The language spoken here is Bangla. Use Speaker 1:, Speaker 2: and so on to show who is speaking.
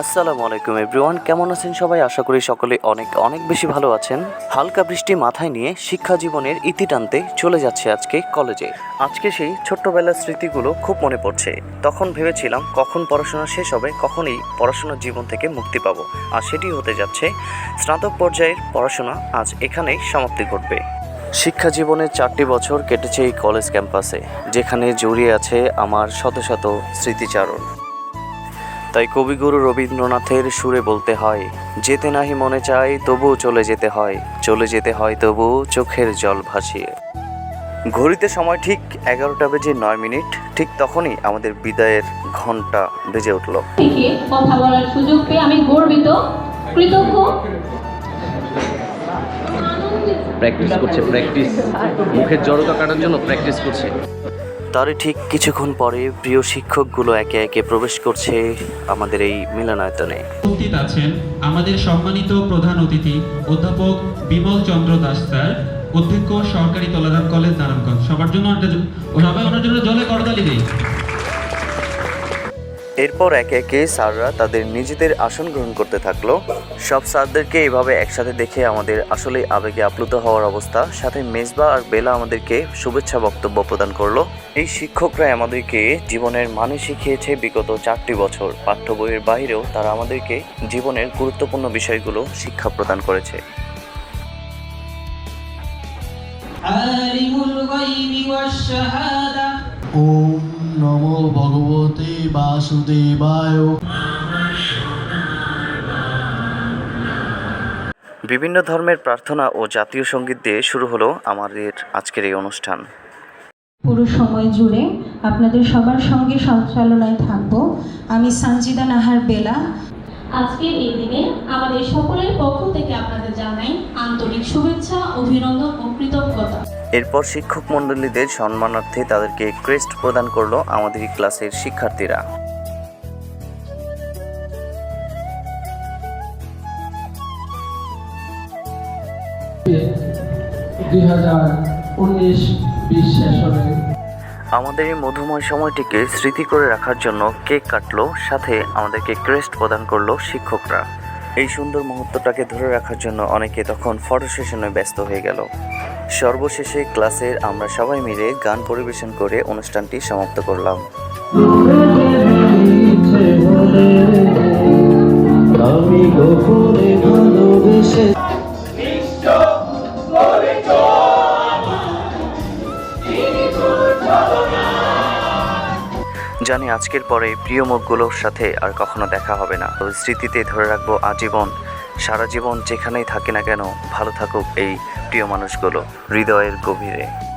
Speaker 1: আসসালামু আলাইকুম এভরিওয়ান, কেমন আছেন সবাই? আশা করি সকলে অনেক অনেক বেশি ভালো আছেন। হালকা বৃষ্টি মাথায় নিয়ে শিক্ষা জীবনের ইতি টানতে চলে যাচ্ছে আজকে কলেজে। আজকে সেই ছোট্টবেলার স্মৃতিগুলো খুব মনে পড়ছে। তখন ভেবেছিলাম কখন পড়াশোনা শেষ হবে, কখনই পড়াশোনার জীবন থেকে মুক্তি পাবো। আর সেটি হতে যাচ্ছে স্নাতক পর্যায়ের পড়াশোনা আজ এখানেই সমাপ্তি ঘটবে। শিক্ষা জীবনের চারটি বছর কেটেছে এই কলেজ ক্যাম্পাসে, যেখানে জড়িয়ে আছে আমার শত শত স্মৃতিচারণ। তাই কবিগুরু রবীন্দ্রনাথের সুরে বলতে হয় যেতে নাহি মনে চাই তবুও চলে যেতে হয় চলে যেতে হয় তবু চোখের জল ভাসিয়ে। ঘড়িতে সময় ঠিক এগারোটা বেজে নয় মিনিট ঠিক তখনই আমাদের বিদায়ের ঘণ্টা বেজে উঠল।
Speaker 2: কথা বলার সুযোগ পেয়ে আমি গর্বিত কৃতজ্ঞ।
Speaker 3: প্র্যাকটিস করছে প্র্যাকটিস মুখের জড়তা কাটার জন্য প্র্যাকটিস করছে।
Speaker 1: তারই ঠিক কিছুক্ষণ পরে প্রিয় শিক্ষকগুলো একে একে প্রবেশ করছে আমাদের এই মিলনায়তনে।
Speaker 4: উপস্থিত আছেন আমাদের সম্মানিত প্রধান অতিথি, অধ্যাপক বিমল চন্দ্র দাস স্যার, অধ্যক্ষ সরকারি তলাদান কলেজ নারায়ণগঞ্জ। সবার জন্য সবাই ওনার জন্য জলে করতালি দেই।
Speaker 1: এরপর একে একে স্যাররা তাদের নিজেদের আসন গ্রহণ করতে থাকল। সব স্যারদেরকে এভাবে একসাথে দেখে আমাদের আসলে আবেগে আপ্লুত হওয়ার অবস্থা সাথে মেজবা আর বেলা আমাদেরকে শুভেচ্ছা বক্তব্য প্রদান করল। এই শিক্ষকরা আমাদেরকে জীবনের মানে শিখিয়েছে বিগত চারটি বছর। পাঠ্য বইয়ের বাইরেও তারা আমাদেরকে জীবনের গুরুত্বপূর্ণ বিষয়গুলো শিক্ষা প্রদান করেছে।
Speaker 4: আলিমুল গায়বি ওয়াশ
Speaker 5: শাহাদা। নমো ভগবতে বাসুদেবায়।
Speaker 1: বিভিন্ন ধর্মের প্রার্থনা ও জাতীয় সংগীত দিয়ে শুরু হলো আমাদের আজকের এই অনুষ্ঠান।
Speaker 6: পুরো সময় জুড়ে আপনাদের সবার সঙ্গে সঞ্চালনায় থাকব। আমি সঞ্জিদা নাহার বেলা।
Speaker 2: আজকের এই দিনে আমাদের সকলের পক্ষ থেকে আপনাদের জানাই আন্তরিক শুভেচ্ছা অভিনন্দন ও কৃতজ্ঞতা।
Speaker 1: এরপর শিক্ষক মণ্ডলীদের সম্মানার্থে তাদেরকে ক্রেস্ট প্রদান করল আমাদের ক্লাসের শিক্ষার্থীরা। আমাদের এই মধুময় সময়টিকে স্মৃতি করে রাখার জন্য কেক কাটলো সাথে আমাদেরকে ক্রেস্ট প্রদান করল শিক্ষকরা। এই সুন্দর মুহূর্তটাকে ধরে রাখার জন্য অনেকে তখন ফটো সেশনে ব্যস্ত হয়ে গেল। সর্বশেষে ক্লাসের আমরা সবাই মিলে গান পরিবেশন করে অনুষ্ঠানটি সমাপ্ত করলাম। জানি আজকের পরে প্রিয় মুখগুলোর সাথে আর কখনো দেখা হবে না। স্মৃতিতে ধরে রাখব আজীবন, সারা জীবন যেখানেই থাকে না কেন, ভালো থাকুক এই প্রিয় মানুষগুলো হৃদয়ের গভীরে।